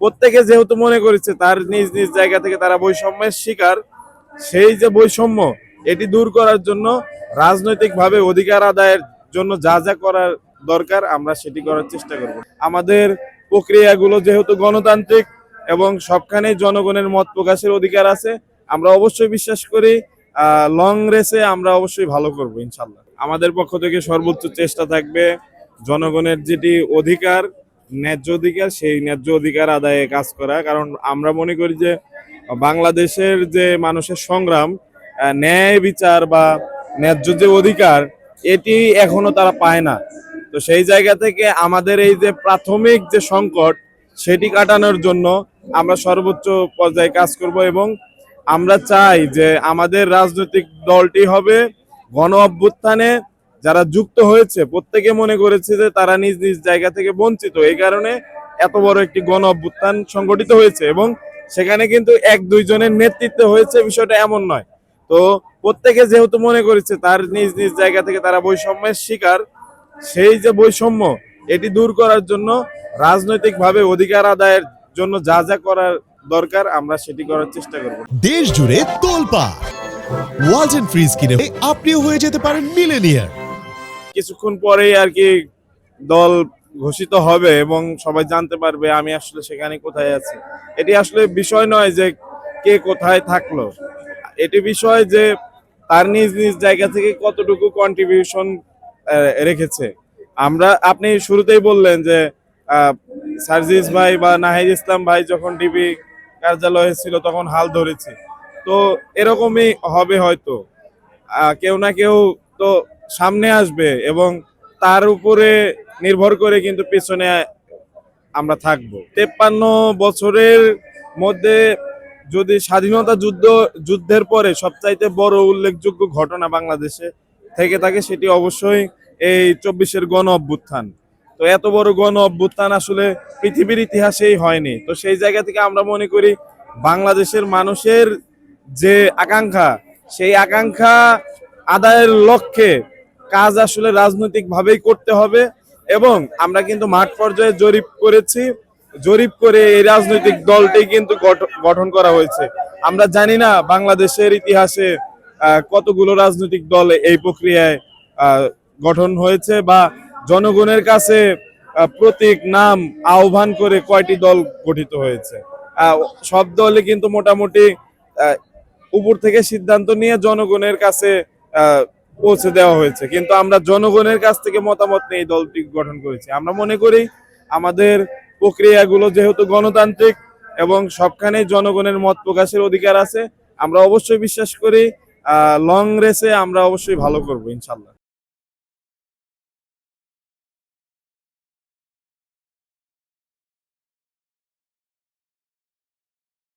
প্রত্যেকে যেহেতু মনে করেছে তার নিজ নিজ জায়গা থেকে তারা বৈষম্যের শিকার, সেই যে বৈষম্য, এটি দূর করার জন্য রাজনৈতিকভাবে অধিকার আদায়ের জন্য যা যা করার দরকার, আমরা সেটি করার চেষ্টা করব। আমাদের প্রক্রিয়াগুলো যেহেতু গণতান্ত্রিক এবং সবখানেই জনগণের মত প্রকাশের অধিকার আছে, আমরা অবশ্যই বিশ্বাস করি লং রেসে আমরা অবশ্যই ভালো করব ইনশাল্লাহ আমাদের পক্ষ থেকে সর্বোচ্চ চেষ্টা থাকবে জনগণের যেটি অধিকার ন্যায্য অধিকার, সেই ন্যায্য অধিকার আদায়ে কাজ করা। কারণ আমরা মনে করি যে, বাংলাদেশের যে মানুষের সংগ্রাম ন্যায় বিচার বা ন্যায্য যে অধিকার, এটি এখনও তারা পায় না। তো সেই জায়গা থেকে আমাদের এই যে প্রাথমিক যে সংকট, সেটি কাটানোর জন্য আমরা সর্বোচ্চ পর্যায়ে কাজ করব এবং আমরা চাই যে আমাদের রাজনৈতিক দলটি হবে গণ অভ্যুত্থানে যারা যুক্ত হয়েছে, প্রত্যেকে মনে করেছে যে তারা নিজ নিজ জায়গা থেকে বঞ্চিত। এই কারণে এত বড় একটি গণ অভ্যুত্থান সংগঠিত হয়েছে এবং সেখানে কিন্তু এক দুইজনের নেতৃত্বে হয়েছে, বিষয়টা এমন নয়। তো প্রত্যেকে যেহেতু মনে করেছে তার নিজ নিজ জায়গা থেকে তারা বৈষম্যের শিকার, সেই যে বৈষম্য, এটি দূর করার জন্য রাজনৈতিকভাবে অধিকার আদায়ের জন্য যা যা করার দরকার, আমরা সেটি করার চেষ্টা করব। দেশ জুড়ে তোলপা ওয়ালটন ফ্রিজ কিনে আপনিও হয়ে যেতে পারেন মিলেনিয়ার কিছুক্ষণ পরেই আর কি দল ঘোষিত হবে এবং সবাই জানতে পারবে আমি আসলে সেখানে কোথায় আছি। এটি আসলে বিষয় নয় যে কে কোথায় থাকল। এটি বিষয় যে তার নিজ নিজ জায়গা থেকে কতটুকু কন্ট্রিবিউশন রেখেছে। আমরা, আপনি শুরুতেই বললেন যে সার্জিস ভাই বা নাহিদ ইসলাম ভাই যখন ডিবি কার্যালয়ে ছিল তখন হাল ধরেছে। তো এরকমই হবে হয়তো। কেউ না কেউ তো সামনে আসবে এবং তার উপরে নির্ভর করে কিন্তু পেছনে আমরা থাকব। তেপ্পান্ন বছরের মধ্যে যদি স্বাধীনতা যুদ্ধ, যুদ্ধের পরে সবচাইতে বড় উল্লেখযোগ্য ঘটনা বাংলাদেশে থেকে থাকে সেটি অবশ্যই এই চব্বিশের গণ অভ্যুত্থান। তো এত বড় গণ অভ্যুত্থান আসলে পৃথিবীর ইতিহাসেই হয়নি। তো সেই জায়গা থেকে আমরা মনে করি বাংলাদেশের মানুষের যে আকাঙ্ক্ষা, সেই আকাঙ্ক্ষা আদায়ের লক্ষ্যে কাজ আসলে রাজনৈতিক ভাবেই করতে হবে এবং আমরা কিন্তু মাঠ পর্যায়ে জরিপ করেছি। জরিপ করে এই রাজনৈতিক দলটি কিন্তু গঠন করা হয়েছে। আমরা জানি না বাংলাদেশের ইতিহাসে কতগুলো রাজনৈতিক দল এই প্রক্রিয়ায় গঠন হয়েছে বা জনগণের কাছে প্রতীক, নাম, আহ্বান করে কয়টি দল গঠিত হয়েছে। সব দলে কিন্তু মোটামুটি উপর থেকে সিদ্ধান্ত নিয়ে জনগণের কাছে পৌঁছে দেওয়া হয়েছে। কিন্তু আমরা জনগণের কাছ থেকে মতামত নিয়ে দলটি গঠন করেছি। আমরা মনে করি আমাদের প্রক্রিয়াগুলো যেহেতু গণতান্ত্রিক এবং সবখানে জনগণের মত প্রকাশের অধিকার আছে, আমরা অবশ্যই বিশ্বাস করি লং রেসে আমরা অবশ্যই ভালো করব, ইনশাল্লাহ।